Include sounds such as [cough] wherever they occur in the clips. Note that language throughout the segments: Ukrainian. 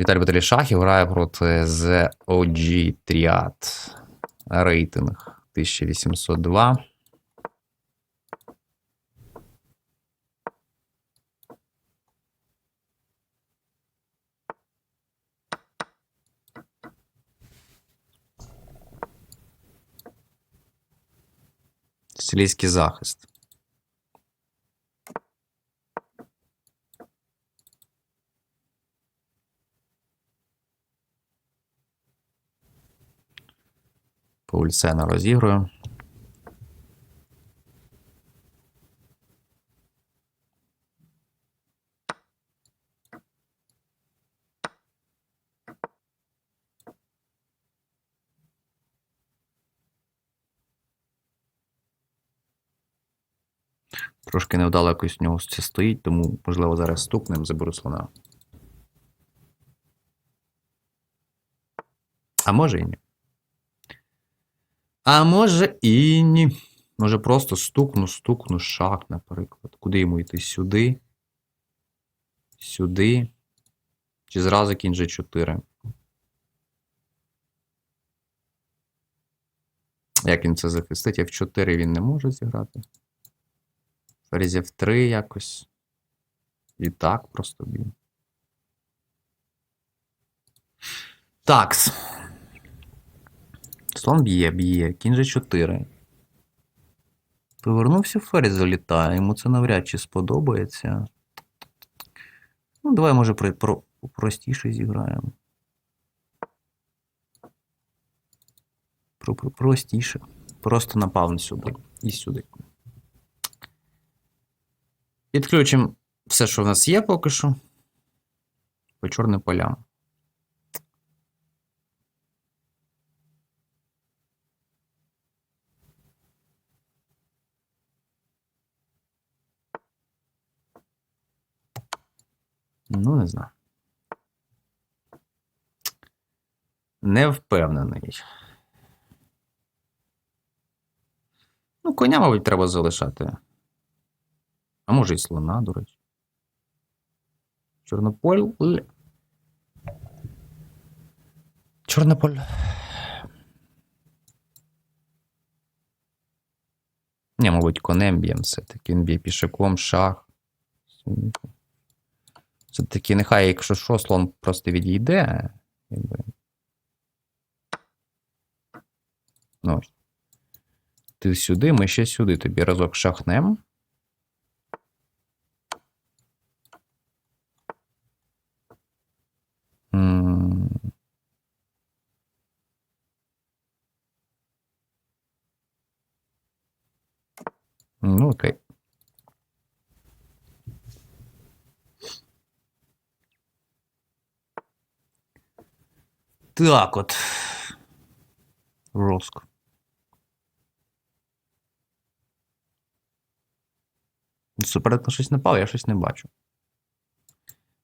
Віталій Баталій Шахів грає проти The OG Triad. Рейтинг 1802. Сицилійський захист. Паульсена розігрує. Трошки невдало якось в нього це стоїть, тому, можливо, зараз стукнем заберу слона. А може і ні. А може і ні. Може просто стукну, стукну шах, наприклад. Куди йому йти? Сюди. Сюди. Чи зразу кінь G4. Як він це захистить? F4 він не може зіграти. Ферзь F3 якось. І так просто б'є. Такс. Слон б'є, б'є. Кінь же 4. Повернувся ферзь залітає. Йому це навряд чи сподобається. Ну, давай, може, про, про, простіше зіграємо. Про, про, простіше. Просто напав сюди. І сюди. Підключимо все, що в нас є поки що. По чорним полям. Ну, не знаю. Не впевнений. Ну, коня, мабуть, треба залишати. А може і слона, до речі. Чорнополь. Чорнополь. Ні, мабуть, конем б'єм все-таки. Він б'є пішаком, шах. Все-таки нехай, якщо що, слон просто відійде. Якби. Ну. Ти сюди, ми ще сюди. Тобі разок шахнем. Ну, окей. Так от. Жорстко. Суперник на щось напав, я щось не бачу.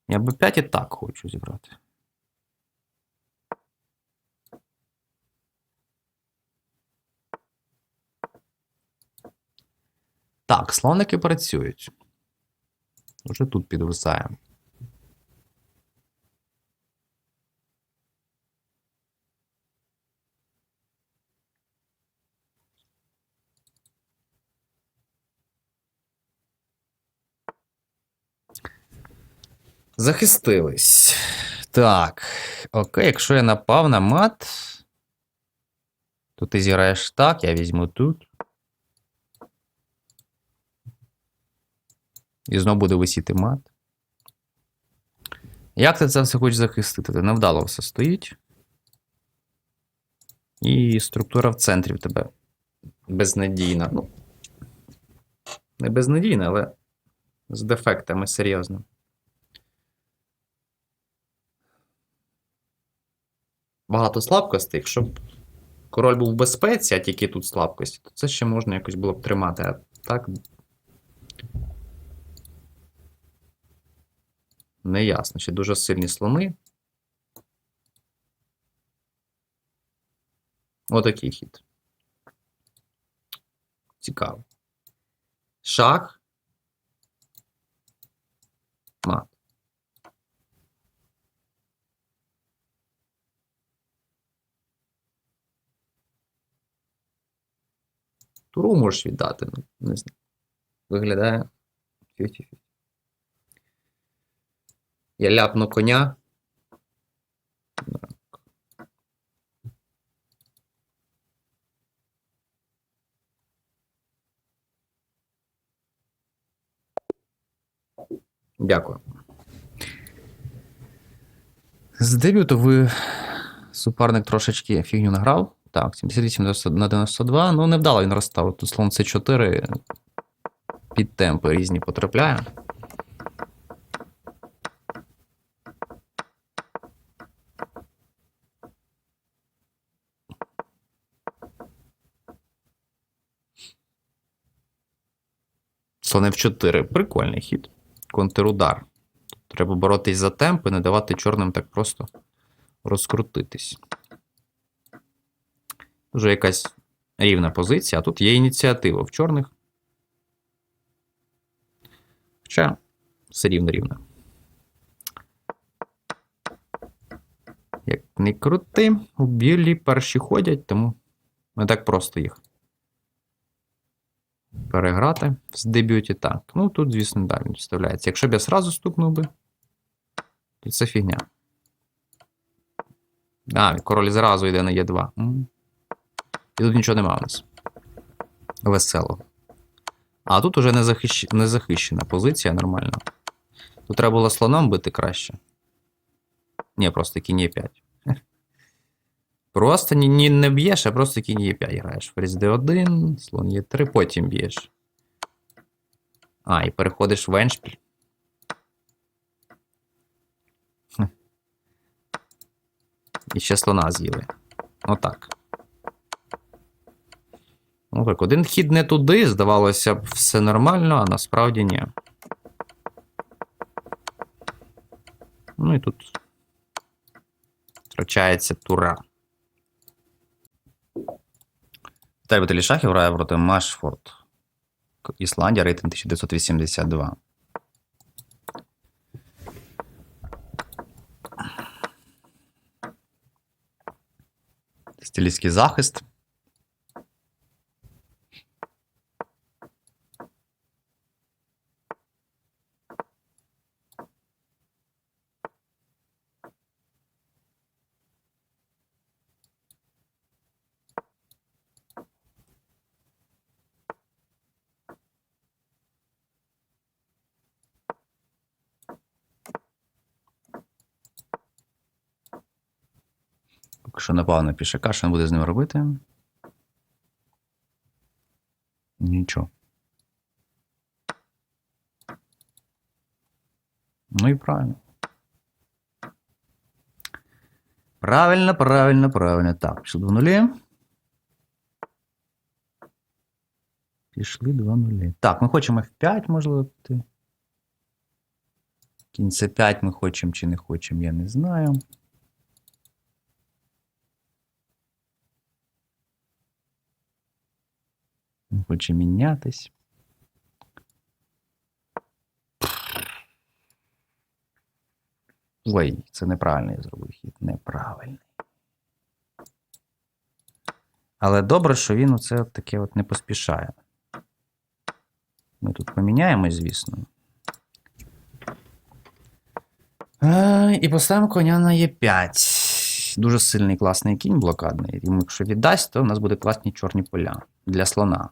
Я б 5 і так хочу зібрати. Так, слоники працюють. Уже тут підвисаємо. Захистились. Так. Окей, якщо я напав на мат, то ти зіграєш так, я візьму тут. І знову буде висіти мат. Як ти це все хочеш захистити? Ти невдало все стоїть. І структура в центрі в тебе безнадійна. Ну, не безнадійна, але з дефектами серйозно. Багато слабкостей. Якщо б король був в безпеці, а тільки тут слабкості, то це ще можна якось було б тримати. А так. Неясно. Ще дуже сильні слони. Отакий хід. Цікаво. Шах. Мат. Туру можеш віддати, ну, не знаю. Виглядає 50-50. Я ляпну коня. Дякую. З дебюту ви суперник трошечки фігню награв. Так, 78 на 92. Ну, невдало він розставив. Тут слон С4 під темпи різні потрапляє. Слон F4. Прикольний хід. Контрудар. Треба боротись за темп і не давати чорним так просто розкрутитись. Вже якась рівна позиція, а тут є ініціатива в чорних. Хоча все рівно рівно. Як не крути, у білі перші ходять, тому не так просто їх переграти з дебюті. Так. Ну тут, звісно, да, вставляється. Якщо б я сразу стукнув би, то це фігня. А, король зразу йде на Е2. І тут нічого нема у нас. Веселого. А тут уже незахищ... незахищена позиція нормальна. Тут треба було слоном бити краще. Ні, просто кінь Е5. [laughs] Просто ні, ні не б'єш, а просто кінь Е5 граєш. Ферзь D1, слон Е3, потім б'єш. А, і переходиш в еншпіль. І ще слона з'їли. Отак. Ну так, один хід не туди, здавалося б, все нормально, а насправді ні. Ну і тут втрачається тура. Віталій Віталій Шахів грає проти Машфорд. Ісландія, рейтинг 1982. Стилістський захист. Що напав на пішака, що він буде з ним робити? Нічого. Ну і правильно. Правильно, правильно, правильно. Так, пішли два нулі. Пішли два нулі. Так, ми хочемо F5, можливо. піти. Кінь C5 ми хочемо чи не хочемо, я не знаю. Хоче мінятись. Ой, це неправильний зробив хід. Неправильний. Але добре, що він оце таке от не поспішає. Ми тут поміняємось, звісно. Е, І поставимо коня на Е5. Дуже сильний класний кінь блокадний. Йому, якщо віддасть, то в нас буде класні чорні поля для слона.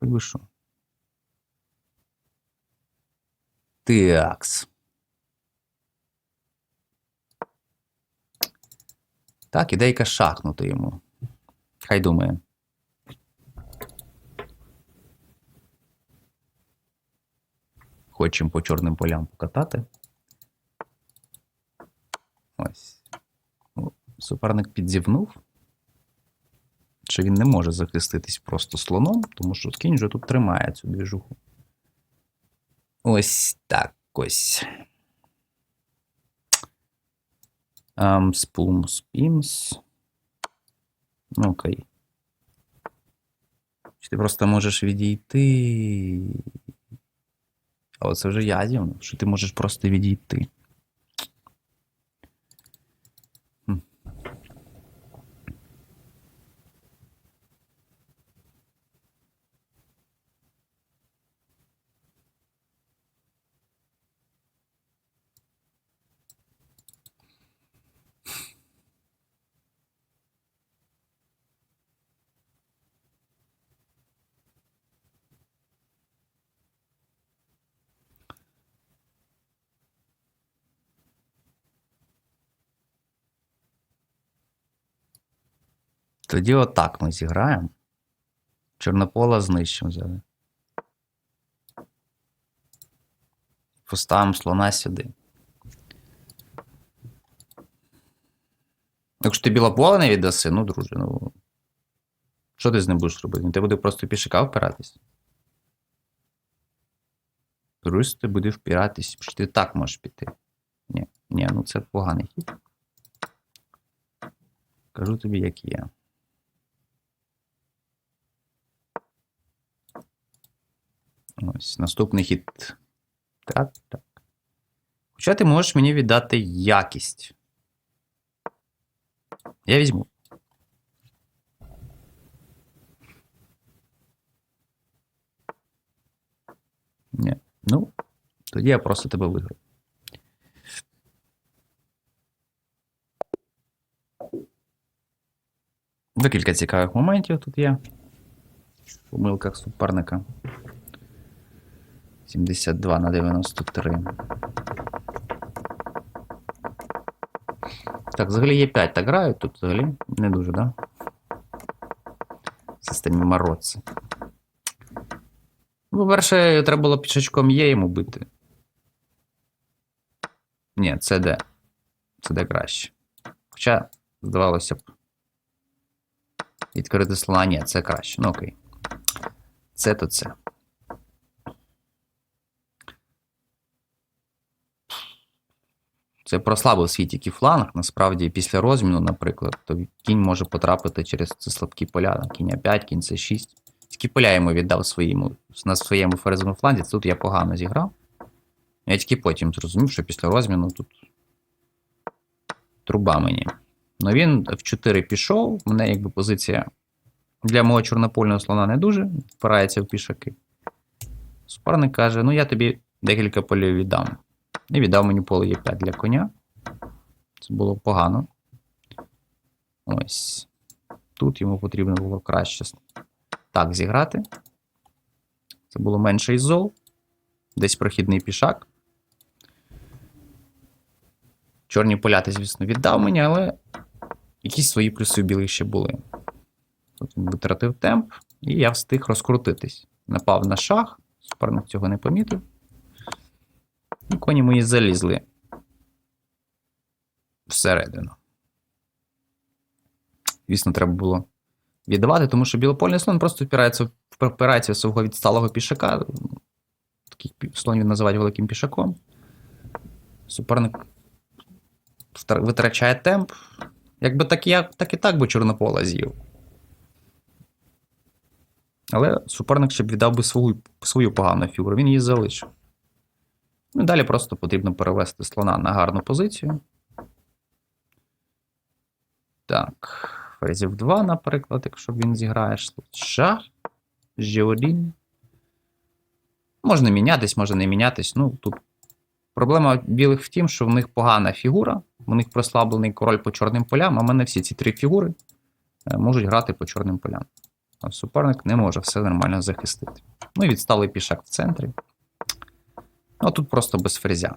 Би що. Такс. Так, ідейка шахнути йому. Хай думає. Хочемо по чорним полям покатати. Ось. Суперник підзівнув. Що він не може захиститись просто слоном, тому що кінь вже тут тримає цю двіжуху. Ось так ось. Um, спум, спімс. Ну, окей. Чи ти просто можеш відійти? Але це вже ядівно, що ти можеш просто відійти. Тоді отак ми зіграємо. Чорнопола знищимо зараз. Поставимо слона сюди. Якщо ти білополе не віддаси, ну, друже, ну. Що ти з ним будеш робити? Тебе буде просто пішака впиратись. Друзі, ти буде впиратись, що ти так можеш піти. Ні, ні, ну це поганий хід. Кажу тобі, як є. Ось наступний хід. Так, так. Хоча ти можеш мені віддати якість. Я візьму. Ні. Ну, тоді я просто тебе виграю. Декілька цікавих моментів тут є. В помилках суперника. 72 на 93. Так, взагалі є 5 так грають тут взагалі не дуже, да? В системі Мороці. Ну, По-перше, треба було пішачком Є йому бити. Ні, це де. Це де краще. Хоча, здавалося б. Відкрити слона, ні, це краще. Ну окей. Це то це. Це прослабив свій тільки фланг. Насправді, після розміну, наприклад, то кінь може потрапити через ці слабкі поля. Кінь А5, кінь це 6. Тільки поля йому віддав своєму, на своєму ферзовому фланзі. Тут я погано зіграв. Я тільки потім зрозумів, що після розміну тут труба мені. Ну він в 4 пішов. У мене якби позиція для мого чорнопольного слона не дуже впирається в пішаки. Суперник каже: ну я тобі декілька полів віддам. І віддав мені поле Е5 для коня. Це було погано. Ось. Тут йому потрібно було краще так зіграти. Це було менше із зол. Десь прохідний пішак. Чорні поляти, звісно, віддав мені, але якісь свої плюси у білих ще були. Тут він витратив темп, і я встиг розкрутитись. Напав на шах, суперник цього не помітив. Коні мої залізли всередину. Звісно, треба було віддавати, тому що білопольний слон просто впирається, впирається в свого відсталого пішака. Таких слонів називають великим пішаком. Суперник витрачає темп. Якби так, я, так і так би чорнопола з'їв. Але суперник ще б віддав би свою, свою погану фігуру, він її залишив. Ну, далі просто потрібно перевести слона на гарну позицію. Так, фрезів 2, наприклад, якщо він зіграє шах, G1. Можна мінятись, може не мінятись. Ну, тут проблема білих в тім, що в них погана фігура, у них прослаблений король по чорним полям, а в мене всі ці три фігури е, можуть грати по чорним полям. А суперник не може все нормально захистити. Ну і відсталий пішак в центрі. Ну, тут просто без фрезя.